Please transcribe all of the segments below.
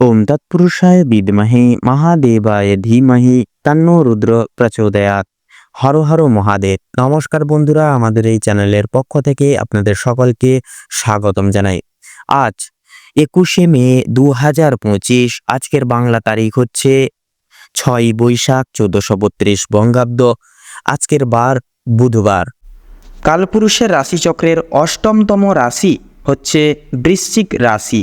ওম তৎপুরুষায় বিদ্মহে মহাদেবায় ধীমহি তন্ন রুদ্র প্রচোদয়াৎ হর হর মহাদেব নমস্কার বন্ধুরা আমাদের এই চ্যানেলের পক্ষ থেকে আপনাদের সকলকে স্বাগতম জানাই। আজ একুশে মে দু হাজার পঁচিশ, আজকের বাংলা তারিখ হচ্ছে ছয় বৈশাখ চোদ্দশো বত্রিশ বঙ্গাব্দ। আজকের বার বুধবার। কালপুরুষের রাশিচক্রের অষ্টমতম রাশি হচ্ছে বৃশ্চিক রাশি।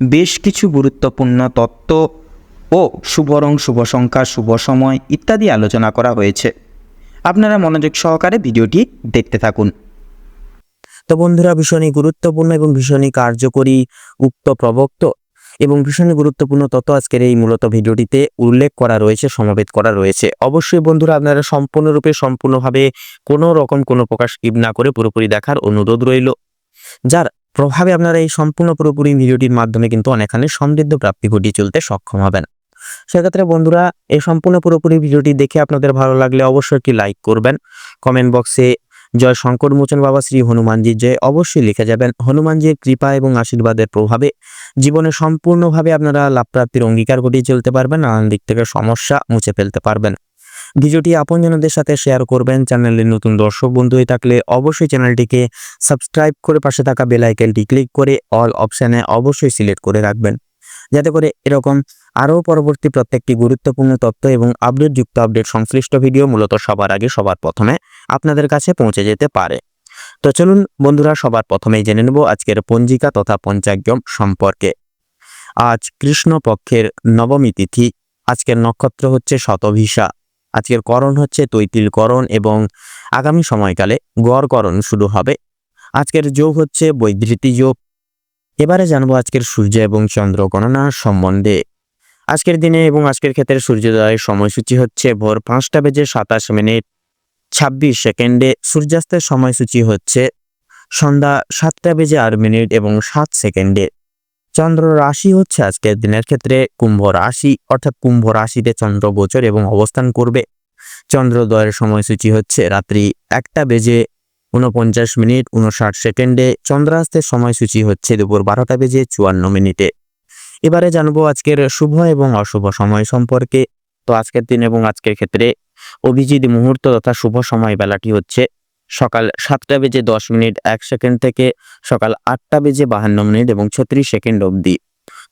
বেশ কিছু গুরুত্বপূর্ণ তত্ত্ব ও শুভ রং শুভ সংখ্যা, শুভ সময় ইত্যাদি আলোচনা করা হয়েছে। আপনারা মনোযোগ সহকারে ভিডিওটি দেখতে থাকুন। তো বন্ধুরা, ভীষণই গুরুত্বপূর্ণ এবং ভীষণই কার্যকরী উক্ত প্রবক্ত এবং ভীষণ গুরুত্বপূর্ণ তথ্য আজকের এই মূলত ভিডিওটিতে উল্লেখ করা রয়েছে, সমাবেত করা রয়েছে। অবশ্যই বন্ধুরা, আপনারা সম্পূর্ণরূপে, সম্পূর্ণভাবে কোনো রকম কোনো প্রকাশ স্কিপ না করে পুরোপুরি দেখার অনুরোধ রইল। যার প্রভাবে আপনারা এই সম্পূর্ণ পুরোপুরি ভিডিওটির মাধ্যমে কিন্তু অনেকখানি সমৃদ্ধ প্রাপ্তি ঘটিয়ে চলতে সক্ষম হবেন। সেক্ষেত্রে বন্ধুরা, এই সম্পূর্ণ পুরোপুরি ভিডিওটি দেখে আপনাদের ভালো লাগলে অবশ্যই একটি লাইক করবেন। কমেন্ট বক্সে জয় শঙ্কর মোচন বাবা শ্রী হনুমানজির জয় অবশ্যই লিখে যাবেন। হনুমানজির কৃপা এবং আশীর্বাদের প্রভাবে জীবনে সম্পূর্ণভাবে আপনারা লাভপ্রাপ্তির অঙ্গীকার ঘটিয়ে চলতে পারবেন, নানান দিক থেকে সমস্যা মুছে ফেলতে পারবেন। ভিডিওটি আপনজনদের সাথে শেয়ার করবেন। চ্যানেলের নতুন দর্শক বন্ধু হয়ে থাকলে অবশ্যই চ্যানেলটিকে সাবস্ক্রাইব করে পাশে থাকা বেল আইকনটি ক্লিক করে অল অপশানে অবশ্যই সিলেক্ট করে রাখবেন। যাতে করে এরকম আরও পরবর্তী প্রত্যেকটি গুরুত্বপূর্ণ তথ্য এবং আপডেটযুক্ত আপডেট সংশ্লিষ্ট ভিডিও মূলত সবার আগে সবার প্রথমে আপনাদের কাছে পৌঁছে যেতে পারে। তো চলুন বন্ধুরা, সবার প্রথমেই জেনে নেব আজকের পঞ্জিকা তথা পঞ্চাগ্যম সম্পর্কে। আজ কৃষ্ণ পক্ষের নবমী তিথি, আজকের নক্ষত্র হচ্ছে শতভিসা। আজকের করণ হচ্ছে তৈতিল করণ এবং আগামী সময়কালে গড়করণ শুরু হবে। আজকের যোগ হচ্ছে বৈধৃতি যোগ। এবারে জানব আজকের সূর্য এবং চন্দ্র গণনা সম্বন্ধে। আজকের দিনে এবং আজকের ক্ষেত্রে সূর্যোদয়ের সময়সূচি হচ্ছে ভোর পাঁচটা বেজে সাতাশ মিনিট ছাব্বিশ সেকেন্ডে। সূর্যাস্তের সময়সূচি হচ্ছে সন্ধ্যা সাতটা বেজে আট মিনিট এবং সাত সেকেন্ডে। চন্দ্র রাশি হচ্ছে আজকের দিনের ক্ষেত্রে কুম্ভ রাশি, অর্থাৎ কুম্ভ রাশিতে চন্দ্র গোচর এবং অবস্থান করবে। চন্দ্রোদয়ের সময়সূচি হচ্ছে রাত্রি একটা বেজে উনপঞ্চাশ মিনিট উনষাট সেকেন্ডে। চন্দ্রাস্তের সময়সূচি হচ্ছে দুপুর বারোটা বেজে চুয়ান্ন মিনিটে। এবারে জানব আজকের শুভ এবং অশুভ সময় সম্পর্কে। তো আজকের দিন এবং আজকের ক্ষেত্রে অভিজিৎ মুহূর্ত তথা শুভ সময় বেলাটি হচ্ছে সকাল সাতটা বেজে দশ মিনিট, এক সেকেন্ড থেকে সকাল আটটা বেজে বাহান্ন মিনিট এবং ছত্রিশ সেকেন্ড অবধি।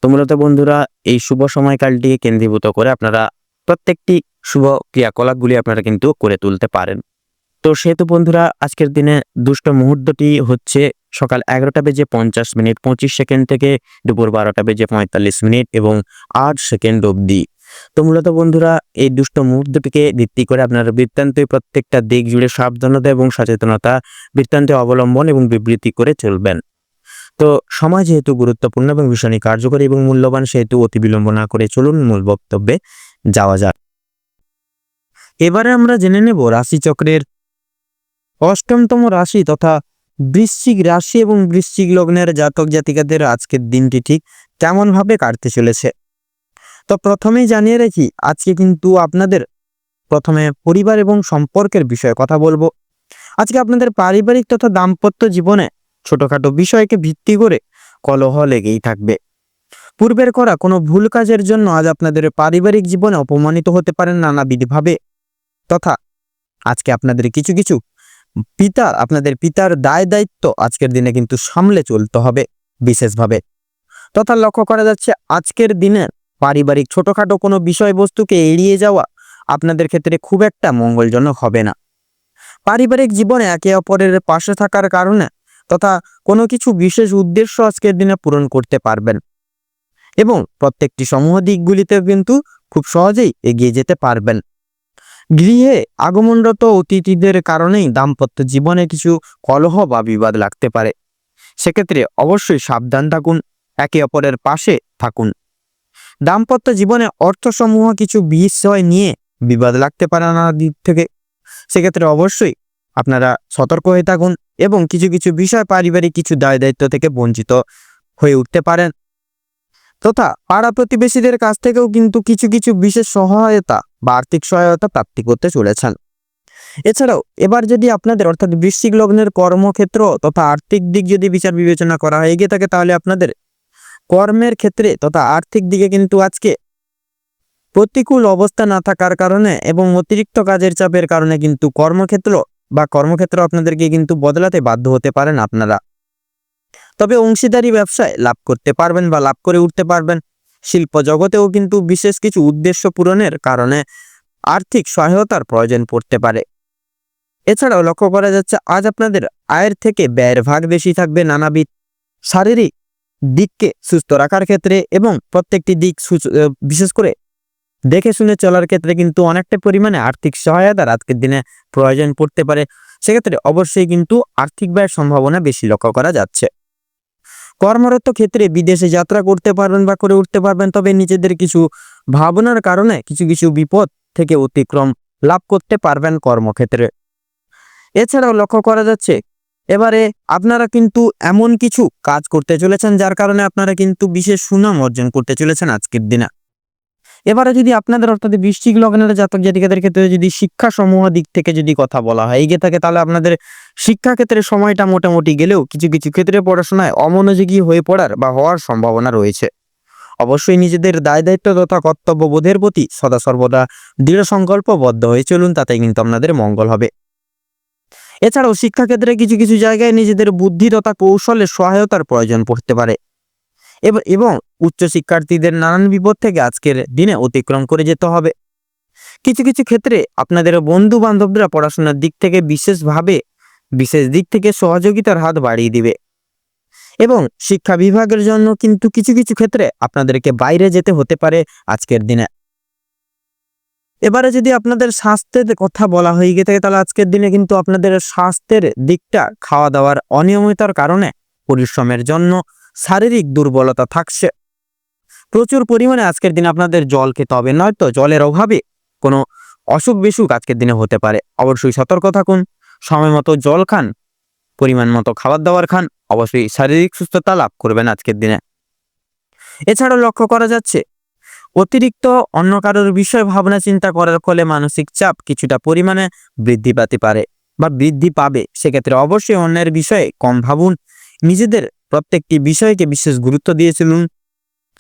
তো মূলত বন্ধুরা, এই শুভ সময়কালটিকে কেন্দ্রীভূত করে আপনারা প্রত্যেকটি শুভ ক্রিয়াকলাপগুলি আপনারা কিন্তু করে তুলতে পারেন। তো সেহেতু বন্ধুরা, আজকের দিনে দুষ্ট মুহূর্তটি হচ্ছে সকাল এগারোটা বেজে পঞ্চাশ মিনিট, পঁচিশ সেকেন্ড থেকে দুপুর বারোটা বেজে পঁয়তাল্লিশ মিনিট এবং আট সেকেন্ড অবধি। তো মূলত বন্ধুরা, এই দুষ্ট মুহূর্তটিকে ভিত্তি করে আপনারা বৃত্তান্তে প্রত্যেকটা দিক জুড়ে সাবধানতা এবং সচেতনতা বৃত্তান্তে অবলম্বন এবং বিবৃতি করে চলবেন। তো সময় যেহেতু গুরুত্বপূর্ণ এবং ভীষণই কার্যকরী এবং মূল্যবান, সেহেতু অতি বিলম্ব না করে চলুন মূল বক্তব্যে যাওয়া যাক। এবারে আমরা জেনে নেব রাশিচক্রের অষ্টমতম রাশি তথা বৃশ্চিক রাশি এবং বৃশ্চিক লগ্নের জাতক জাতিকাদের আজকের দিনটি ঠিক কেমনভাবে কাটতে চলেছে। তো প্রথমেই জানিয়ে রাখি, আজকে কিন্তু আপনাদের প্রথমে পরিবার এবং সম্পর্কের বিষয়ে কথা বলব। আজকে আপনাদের পারিবারিক তথা দাম্পত্য জীবনে ছোটখাটো বিষয়কে ভিত্তি করে কলহ লেগেই থাকবে। পূর্বের করা কোনো ভুল কাজের জন্য আজ আপনাদের পারিবারিক জীবনে অপমানিত হতে পারেন নানাবিধভাবে। তথা আজকে আপনাদের কিছু কিছু পিতা, আপনাদের পিতার দায় দায়িত্ব আজকের দিনে কিন্তু সামলে চলতে হবে বিশেষভাবে। তথা লক্ষ্য করা যাচ্ছে, আজকের দিনে পারিবারিক ছোটখাটো কোনো বিষয়বস্তুকে এড়িয়ে যাওয়া আপনাদের ক্ষেত্রে খুব একটা মঙ্গলজনক হবে না। পারিবারিক জীবনে একে অপরের পাশে থাকার কারণে তথা কোনো কিছু বিশেষ উদ্দেশ্য আজকের দিনে পূরণ করতে পারবেন। এবং প্রত্যেকটি সমূহ দিকগুলিতে কিন্তু খুব সহজেই এগিয়ে যেতে পারবেন। গৃহে আগমনরত অতিথিদের কারণেই দাম্পত্য জীবনে কিছু কলহ বা বিবাদ লাগতে পারে। সেক্ষেত্রে অবশ্যই সাবধান থাকুন, একে অপরের পাশে থাকুন। দাম্পত্য জীবনে অর্থসমূহ কিছু বিষয় নিয়ে বিবাদ লাগতে পারে নানা দিক থেকে। সেক্ষেত্রে অবশ্যই আপনারা সতর্ক হয়ে থাকুন এবং কিছু কিছু বিষয় পারিবারিক কিছু দায় দায়িত্ব থেকে বঞ্চিত হয়ে উঠতে পারেন। তথা পাড়া প্রতিবেশীদের কাছ থেকেও কিন্তু কিছু কিছু বিশেষ সহায়তা বা আর্থিক সহায়তা প্রাপ্তি করতে চলেছেন। এছাড়াও এবার যদি আপনাদের অর্থাৎ বৃশ্চিক লগ্নের কর্মক্ষেত্র তথা আর্থিক দিক যদি বিচার বিবেচনা করা হয়ে গিয়ে থাকে, তাহলে আপনাদের কর্মের ক্ষেত্রে তথা আর্থিক দিকে কিন্তু আজকে প্রতিকূল অবস্থা না থাকার কারণে এবং অতিরিক্ত কাজের চাপের কারণে কিন্তু কর্মক্ষেত্র বা কর্মক্ষেত্র আপনাদেরকে কিন্তু বদলাতে বাধ্য হতে পারেন আপনারা। তবে অংশীদারি ব্যবসায় লাভ করতে পারবেন বা লাভ করে উঠতে পারবেন। শিল্প জগতেও কিন্তু বিশেষ কিছু উদ্দেশ্য পূরণের কারণে আর্থিক সহায়তার প্রয়োজন পড়তে পারে। এছাড়াও লক্ষ্য করা যাচ্ছে, আজ আপনাদের আয়ের থেকে ব্যয়ের ভাগ বেশি থাকবে নানাবিধ শারীরিক দিককে সুস্থ রাখার ক্ষেত্রে এবং প্রত্যেকটি দিক বিশেষ করে দেখে শুনে চলার ক্ষেত্রে কিন্তু অনেকটা পরিমাণে আর্থিক সহায়তার আজকের দিনে প্রয়োজন পড়তে পারে। সেক্ষেত্রে অবশ্যই কিন্তু আর্থিক ব্যয়ের সম্ভাবনা বেশি লক্ষ্য করা যাচ্ছে। কর্মরত ক্ষেত্রে বিদেশে যাত্রা করতে পারবেন বা করে উঠতে পারবেন, তবে নিজেদের কিছু ভাবনার কারণে কিছু কিছু বিপদ থেকে অতিক্রম লাভ করতে পারবেন কর্মক্ষেত্রে। এছাড়াও লক্ষ্য করা যাচ্ছে এবারে আপনারা কিন্তু এমন কিছু কাজ করতে চলেছেন যার কারণে আপনারা কিন্তু বিশেষ সুনাম অর্জন করতে চলেছেন আজকের দিনে। এবারে যদি আপনাদের অর্থাৎ বৃষ্টিক লগ্নের জাতক জাতিকাদের ক্ষেত্রে যদি শিক্ষা সমূহ দিক থেকে যদি কথা বলা হয়, এগিয়ে থাকে, তাহলে আপনাদের শিক্ষা ক্ষেত্রে সময়টা মোটামুটি গেলেও কিছু কিছু ক্ষেত্রে পড়াশোনায় অমনোযোগী হয়ে পড়ার বা হওয়ার সম্ভাবনা রয়েছে। অবশ্যই নিজেদের দায়, দায়িত্ব তথা কর্তব্যবোধের প্রতি সদা সর্বদা দৃঢ় সংকল্পবদ্ধ হয়ে চলুন তাতে কিন্তু আপনাদের মঙ্গল হবে। এছাড়াও শিক্ষাক্ষেত্রে কিছু কিছু জায়গায় নিজেদের বুদ্ধি তথা কৌশলের সহায়তার প্রয়োজন পড়তে পারে। এব- উচ্চ শিক্ষার্থীদের নানান বিপদ থেকে আজকের দিনে অতিক্রম করে যেতে হবে। কিছু কিছু ক্ষেত্রে আপনাদের বন্ধু বান্ধবরা পড়াশোনার দিক থেকে বিশেষভাবে, বিশেষ দিক থেকে সহযোগিতার হাত বাড়িয়ে দিবে। এবং শিক্ষা বিভাগের জন্য কিন্তু কিছু কিছু ক্ষেত্রে আপনাদেরকে বাইরে যেতে হতে পারে আজকের দিনে। এবারে যদি আপনাদের স্বাস্থ্যের কথা বলা হয়ে গিয়ে থাকে, তাহলে আজকের দিনে কিন্তু আপনাদের স্বাস্থ্যের দিকটা খাওয়া দাওয়ার অনিয়মিতার কারণে পরিশ্রমের জন্য শারীরিক দুর্বলতা থাকছে। প্রচুর পরিমাণে আজকের দিনে আপনাদের জল খেতে হবে, নয়তো জলের অভাবে কোনো অসুখ বিসুখ আজকের দিনে হতে পারে। অবশ্যই সতর্ক থাকুন, সময় মতো জল খান, পরিমাণ মতো খাবার দাবার খান, অবশ্যই শারীরিক সুস্থতা লাভ করবেন আজকের দিনে। এছাড়াও লক্ষ্য করা যাচ্ছে অতিরিক্ত অন্য কারোর বিষয় ভাবনা চিন্তা করার ফলে মানসিক চাপ কিছুটা পরিমাণে বৃদ্ধি পেতে পারে বা বৃদ্ধি পাবে। সেক্ষেত্রে অবশ্যই অন্যের বিষয়ে কম ভাবুন। নিজেদের প্রত্যেকটি বিষয়কে বিশেষ গুরুত্ব দিয়ে চলুন।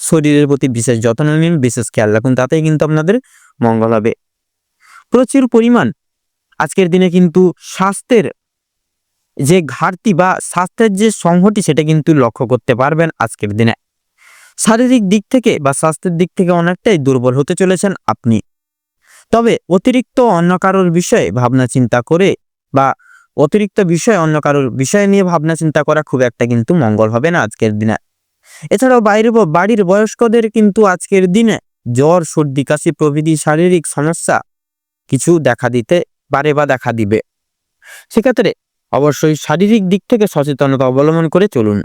শরীরের প্রতি বিশেষ যত্ন নিন, বিশেষ খেয়াল রাখুন, তাতেই কিন্তু আপনাদের মঙ্গল হবে। প্রচুর পরিমাণ আজকের দিনে কিন্তু স্বাস্থ্যের যে ঘাটতি বা স্বাস্থ্যের যে সংহতি সেটা কিন্তু লক্ষ্য করতে পারবেন আজকের দিনে। শারীরিক দিক থেকে বা স্বাস্থ্যের দিক থেকে অনেকটাই দুর্বল হতে চলেছেন আপনি। তবে অতিরিক্ত অন্য কারোর বিষয়ে ভাবনা চিন্তা করে বা অতিরিক্ত বিষয় অন্য কারোর বিষয় নিয়ে ভাবনা চিন্তা করা খুব একটা কিন্তু মঙ্গল হবে না আজকের দিনে। এছাড়াও বাইরে বাড়ির বয়স্কদের কিন্তু আজকের দিনে জ্বর, সর্দি, কাশি প্রভৃতি শারীরিক সমস্যা কিছু দেখা দিতে পারে বা দেখা দিবে। সেক্ষেত্রে অবশ্যই শারীরিক দিক থেকে সচেতনতা অবলম্বন করে চলুন।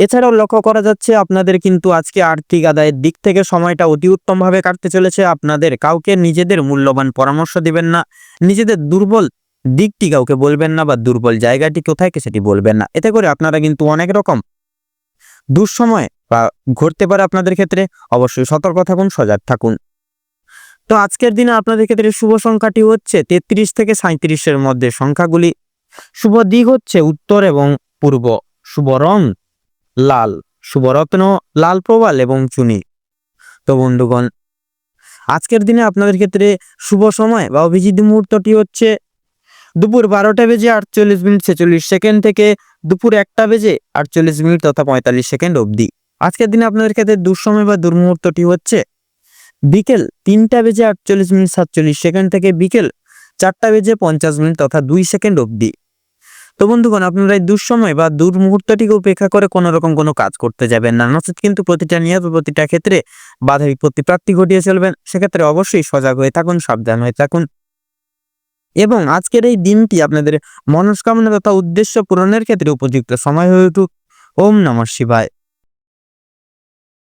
এছাড়াও লক্ষ্য করা যাচ্ছে আপনাদের কিন্তু আজকে আর্থিক আদায়ের দিক থেকে সময়টা অতি উত্তমভাবে কাটতে চলেছে। আপনাদের কাউকে নিজেদের মূল্যবান পরামর্শ দিবেন না, নিজেদের দুর্বল দিকটি কাউকে বলবেন না বা দুর্বল জায়গাটি কোথায় সেটি বলবেন না। এতে করে আপনারা কিন্তু অনেক রকম দুঃসময় বা ঘটতে পারে আপনাদের ক্ষেত্রে। অবশ্যই সতর্ক থাকুন, সজাগ থাকুন। তো আজকের দিনে আপনাদের ক্ষেত্রে শুভ সংখ্যাটি হচ্ছে তেত্রিশ থেকে সাঁত্রিশের মধ্যে। সংখ্যাগুলি শুভ দিক হচ্ছে উত্তর এবং পূর্ব। শুভ রং লাল, শুভরত্ন, লাল প্রবাল এবং চুনি। তো বন্ধুগণ, আজকের দিনে আপনাদের ক্ষেত্রে শুভ সময় বা অভিজিৎ মুহূর্তটি হচ্ছে দুপুর বারোটা বেজে আটচল্লিশ মিনিট ছেচল্লিশ সেকেন্ড থেকে দুপুর একটা বেজে আটচল্লিশ মিনিট তথা পঁয়তাল্লিশ সেকেন্ড অবধি। আজকের দিনে আপনাদের ক্ষেত্রে দুঃসময় বা দুর্মুহূর্তটি হচ্ছে বিকেল তিনটা বেজে আটচল্লিশ মিনিট সাতচল্লিশ সেকেন্ড থেকে বিকেল চারটা বেজে পঞ্চাশ মিনিট তথা দুই সেকেন্ড অবধি। তো বন্ধুগণ, আপনারা এই দুঃসময় বা দূর মুহূর্তটিকে উপেক্ষা করে কোনো রকম কোনো কাজ করতে যাবেন না। নচেত কিন্তু প্রতিটা নিয়ত প্রতিটা ক্ষেত্রে বাধা বিপত্তি প্রাপ্তি ঘটিয়ে চলবেন। সেক্ষেত্রে অবশ্যই সজাগ হয়ে থাকুন, সাবধান হয়ে থাকুন। এবং আজকের এই দিনটি আপনাদের মনস্কামনা তথা উদ্দেশ্য পূরণের ক্ষেত্রে উপযুক্ত। সময় হয়ে উঠুক। ওম নমঃ শিবায়।